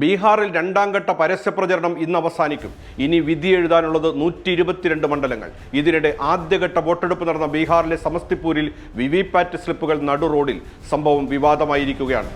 ബീഹാറിൽ രണ്ടാം ഘട്ട പരസ്യപ്രചരണം ഇന്ന് അവസാനിക്കും. ഇനി വിധി എഴുതാനുള്ളത് നൂറ്റി ഇരുപത്തിരണ്ട് മണ്ഡലങ്ങൾ. ഇതിനിടെ ആദ്യഘട്ട വോട്ടെടുപ്പ് നടന്ന ബീഹാറിലെ സമസ്തിപൂരിൽ വി വി പാറ്റ് സ്ലിപ്പുകൾ നടു റോഡിൽ സംഭവം വിവാദമായിരിക്കുകയാണ്.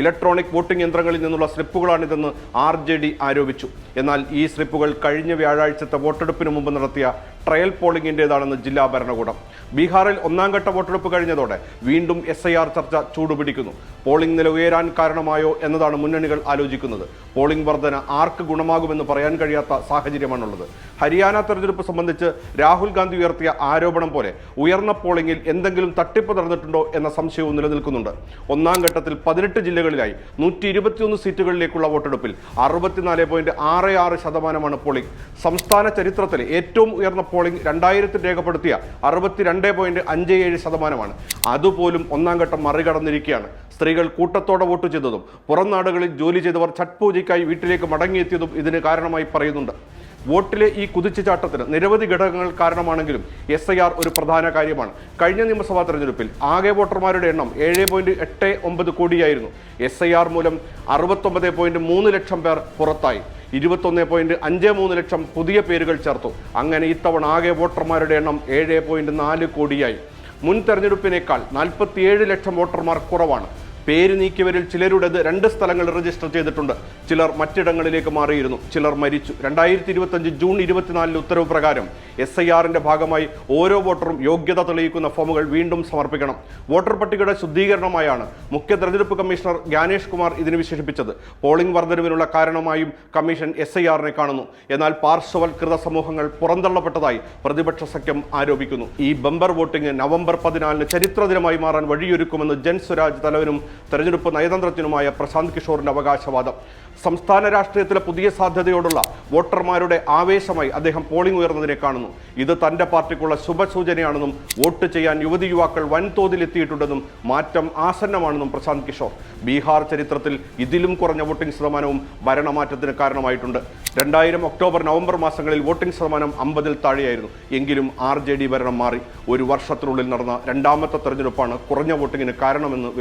ഇലക്ട്രോണിക് വോട്ടിംഗ് യന്ത്രങ്ങളിൽ നിന്നുള്ള സ്ലിപ്പുകളാണിതെന്ന് ആർ ജെ ഡി ആരോപിച്ചു. എന്നാൽ ഈ സ്ലിപ്പുകൾ കഴിഞ്ഞ വ്യാഴാഴ്ചത്തെ വോട്ടെടുപ്പിന് മുമ്പ് നടത്തിയ ട്രയൽ പോളിംഗിന്റേതാണെന്ന് ജില്ലാ ഭരണകൂടം. ബീഹാറിൽ ഒന്നാം ഘട്ട വോട്ടെടുപ്പ് കഴിഞ്ഞതോടെ വീണ്ടും എസ് ഐ ആർ ചർച്ച ചൂടുപിടിക്കുന്നു. പോളിംഗ് നില ഉയരാൻ കാരണമായോ എന്നതാണ് മുന്നണികൾ ആലോചിക്കുന്നത്. പോളിംഗ് വർധന ആർക്ക് ഗുണമാകുമെന്ന് പറയാൻ കഴിയാത്ത സാഹചര്യമാണുള്ളത്. ഹരിയാന തെരഞ്ഞെടുപ്പ് സംബന്ധിച്ച് രാഹുൽ ഗാന്ധി ഉയർത്തിയ ആരോപണം പോലെ ഉയർന്ന പോളിംഗിൽ എന്തെങ്കിലും തട്ടിപ്പ് നടന്നിട്ടുണ്ടോ എന്ന സംശയവും നിലനിൽക്കുന്നുണ്ട്. ഒന്നാം ഘട്ടത്തിൽ പതിനെട്ട് ജില്ലകളിലായി നൂറ്റി സീറ്റുകളിലേക്കുള്ള വോട്ടെടുപ്പിൽ അറുപത്തിനാല് പോയിന്റ് ആറ് ആറ് ആറ് ശതമാനമാണ് പോളിംഗ് സംസ്ഥാന ചരിത്രത്തിലെ ഏറ്റവും ഉയർന്ന പോളിംഗ് രണ്ടായിരത്തിൽ രേഖപ്പെടുത്തിയ അറുപത്തിരണ്ട് പോയിന്റ് അഞ്ച് ഏഴ് ശതമാനമാണ്. അതുപോലും ഒന്നാം ഘട്ടം മറികടന്നിരിക്കുകയാണ്. സ്ത്രീകൾ കൂട്ടത്തോടെ വോട്ട് ചെയ്തതും പുറം നാടുകളിൽ ജോലി ചെയ്തവർ ഛട്ട് പൂജയ്ക്കായി വീട്ടിലേക്ക് മടങ്ങിയെത്തിയതും ഇതിന് കാരണമായി പറയുന്നുണ്ട്. വോട്ടിലെ ഈ കുതിച്ചുചാട്ടത്തിന് നിരവധി ഘടകങ്ങൾ കാരണമാണെങ്കിലും എസ് ഐ ആർ ഒരു പ്രധാന കാര്യമാണ്. കഴിഞ്ഞ നിയമസഭാ തെരഞ്ഞെടുപ്പിൽ ആകെ വോട്ടർമാരുടെ എണ്ണം ഏഴ് പോയിന്റ് എട്ട് ഒമ്പത് കോടിയായിരുന്നു. എസ് ഐ ആർ മൂലം അറുപത്തൊമ്പത് പോയിന്റ് മൂന്ന് ലക്ഷം പേർ പുറത്തായി. ഇരുപത്തൊന്ന് പോയിന്റ് അഞ്ച് മൂന്ന് ലക്ഷം പുതിയ പേരുകൾ ചേർത്തു. അങ്ങനെ ഇത്തവണ ആകെ വോട്ടർമാരുടെ എണ്ണം ഏഴ് പോയിന്റ് നാല് കോടിയായി. മുൻ തെരഞ്ഞെടുപ്പിനേക്കാൾ നാൽപ്പത്തിയേഴ് ലക്ഷം വോട്ടർമാർ കുറവാണ്. പേര് നീക്കിയവരിൽ ചിലരുടേത് രണ്ട് സ്ഥലങ്ങൾ രജിസ്റ്റർ ചെയ്തിട്ടുണ്ട്. ചിലർ മറ്റിടങ്ങളിലേക്ക് മാറിയിരുന്നു. ചിലർ മരിച്ചു. രണ്ടായിരത്തി ഇരുപത്തഞ്ച് ജൂൺ ഇരുപത്തിനാലിന് ഉത്തരവ് പ്രകാരം എസ് ഐ ആറിന്റെ ഭാഗമായി ഓരോ വോട്ടറും യോഗ്യത തെളിയിക്കുന്ന ഫോമുകൾ വീണ്ടും സമർപ്പിക്കണം. വോട്ടർ പട്ടികയുടെ ശുദ്ധീകരണമായാണ് മുഖ്യ തെരഞ്ഞെടുപ്പ് കമ്മീഷണർ ജ്ഞാനേഷ് കുമാർ ഇതിന് വിശേഷിപ്പിച്ചത്. പോളിംഗ് വർധനവിനുള്ള കാരണമായും കമ്മീഷൻ എസ് ഐ ആറിനെ കാണുന്നു. എന്നാൽ പാർശ്വവൽകൃത സമൂഹങ്ങൾ പുറന്തള്ളപ്പെട്ടതായി പ്രതിപക്ഷ സഖ്യം ആരോപിക്കുന്നു. ഈ ബമ്പർ വോട്ടിംഗ് നവംബർ പതിനാലിന് ചരിത്ര ദിനമായി മാറാൻ വഴിയൊരുക്കുമെന്ന് ജൻ സ്വരാജ് തലവനും തെരഞ്ഞെടുപ്പ് നയതന്ത്രജ്ഞനുമായ പ്രശാന്ത് കിഷോറിന്റെ അവകാശവാദം. സംസ്ഥാന രാഷ്ട്രീയത്തിലെ പുതിയ സാധ്യതയോടുള്ള വോട്ടർമാരുടെ ആവേശമായി അദ്ദേഹം പോളിംഗ് ഉയർന്നതിനെ കാണുന്നു. ഇത് തന്റെ പാർട്ടിക്കുള്ള ശുഭസൂചനയാണെന്നും വോട്ട് ചെയ്യാൻ യുവതി യുവാക്കൾ വൻതോതിൽ എത്തിയിട്ടുണ്ടെന്നും മാറ്റം ആസന്നമാണെന്നും പ്രശാന്ത് കിഷോർ. ബീഹാർ ചരിത്രത്തിൽ ഇതിലും കുറഞ്ഞ വോട്ടിംഗ് ശതമാനവും ഭരണമാറ്റത്തിന് കാരണമായിട്ടുണ്ട്. രണ്ടായിരം ഒക്ടോബർ നവംബർ മാസങ്ങളിൽ വോട്ടിംഗ് ശതമാനം അമ്പതിൽ താഴെയായിരുന്നു. എങ്കിലും ആർ ജെ ഡി ഭരണം മാറി. ഒരു വർഷത്തിനുള്ളിൽ നടന്ന രണ്ടാമത്തെ തെരഞ്ഞെടുപ്പാണ് കുറഞ്ഞ വോട്ടിങ്ങിന് കാരണമെന്ന്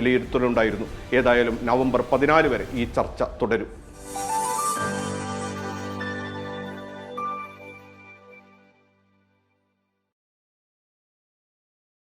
വിലയിരുത്തലുണ്ടായിരുന്നു ഏതായാലും നവംബർ പതിനാല് വരെ ഈ ചർച്ച തുടരും.